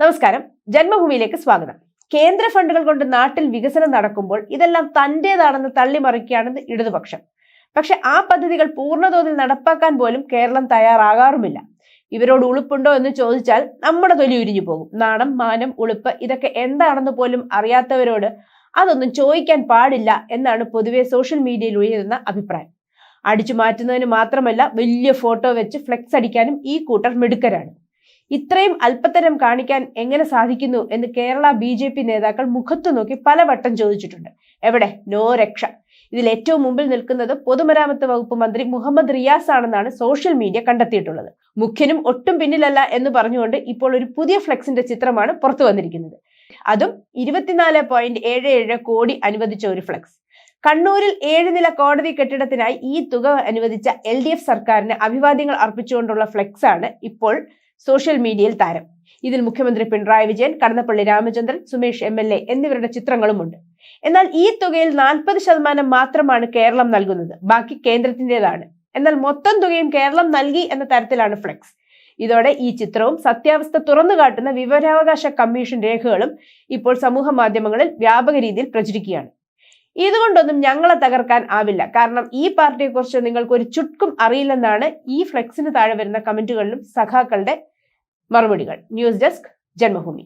നമസ്കാരം. ജന്മഭൂമിയിലേക്ക് സ്വാഗതം. കേന്ദ്ര ഫണ്ടുകൾ കൊണ്ട് നാട്ടിൽ വികസനം നടക്കുമ്പോൾ ഇതെല്ലാം തന്റേതാണെന്ന് തള്ളിമറിക്കുകയാണെന്ന് ഇടതുപക്ഷം. പക്ഷെ ആ പദ്ധതികൾ പൂർണതോതിൽ നടപ്പാക്കാൻ പോലും കേരളം തയ്യാറാകാറുമില്ല. ഇവരോട് ഉളുപ്പുണ്ടോ എന്ന് ചോദിച്ചാൽ നമ്മുടെ തൊലി ഉരിഞ്ഞു പോകും. നാണം മാനം ഉളുപ്പ് ഇതൊക്കെ എന്താണെന്ന് പോലും അറിയാത്തവരോട് അതൊന്നും ചോദിക്കാൻ പാടില്ല എന്നാണ് പൊതുവെ സോഷ്യൽ മീഡിയയിൽ ഉയരുന്ന അഭിപ്രായം. അടിച്ചു മാറ്റുന്നതിന് മാത്രമല്ല വലിയ ഫോട്ടോ വെച്ച് ഫ്ലെക്സ് അടിക്കാനും ഈ കൂട്ടർ മിടുക്കരാണ്. ഇത്രയും അല്പത്തരം കാണിക്കാൻ എങ്ങനെ സാധിക്കുന്നു എന്ന് കേരള ബി ജെ പി നേതാക്കൾ മുഖത്തു നോക്കി പലവട്ടം ചോദിച്ചിട്ടുണ്ട്. എവിടെ? നോ രക്ഷ. ഇതിൽ ഏറ്റവും മുമ്പിൽ നിൽക്കുന്നത് പൊതുമരാമത്ത് വകുപ്പ് മന്ത്രി മുഹമ്മദ് റിയാസ് ആണെന്നാണ് സോഷ്യൽ മീഡിയ കണ്ടെത്തിയിട്ടുള്ളത്. മുഖ്യനും ഒട്ടും പിന്നിലല്ല എന്ന് പറഞ്ഞുകൊണ്ട് ഇപ്പോൾ ഒരു പുതിയ ഫ്ലെക്സിന്റെ ചിത്രമാണ് പുറത്തു വന്നിരിക്കുന്നത്. അതും ഇരുപത്തിനാല് പോയിന്റ് ഏഴ് ഏഴ് കോടി അനുവദിച്ച ഒരു ഫ്ലെക്സ്. കണ്ണൂരിൽ ഏഴ് നില കോടതി കെട്ടിടത്തിനായി ഈ തുക അനുവദിച്ച എൽ ഡി എഫ് സർക്കാരിന് അഭിവാദ്യങ്ങൾ അർപ്പിച്ചുകൊണ്ടുള്ള ഫ്ലെക്സ് ആണ് ഇപ്പോൾ സോഷ്യൽ മീഡിയയിൽ താരം. ഇതിൽ മുഖ്യമന്ത്രി Pinarayi Vijayan Kadannappally Ramachandran Sumesh M L A എന്നിവരുടെ ചിത്രങ്ങളുമുണ്ട്. എന്നാൽ ഈ തുകയിൽ നാൽപ്പത് ശതമാനം മാത്രമാണ് കേരളം നൽകുന്നത്. ബാക്കി കേന്ദ്രത്തിന്റെതാണ്. എന്നാൽ മൊത്തം തുകയും കേരളം നൽകി എന്ന തരത്തിലാണ് ഫ്ലെക്സ്. ഇതോടെ ഈ ചിത്രവും സത്യാവസ്ഥ തുറന്നു കാട്ടുന്ന വിവരാവകാശ കമ്മീഷൻ രേഖകളും ഇപ്പോൾ സമൂഹ മാധ്യമങ്ങളിൽ വ്യാപക രീതിയിൽ പ്രചരിക്കുകയാണ്. ഇതുകൊണ്ടൊന്നും ഞങ്ങളെ തകർക്കാൻ ആവില്ല. കാരണം ഈ പാർട്ടിയെക്കുറിച്ച് നിങ്ങൾക്ക് ഒരു ചുട്ടും അറിയില്ലെന്നാണ് ഈ ഫ്ലെക്സിന് താഴെ വരുന്ന കമന്റുകളിലും സഖാക്കളുടെ മറുപടികൾ. News desk Janmabhumi.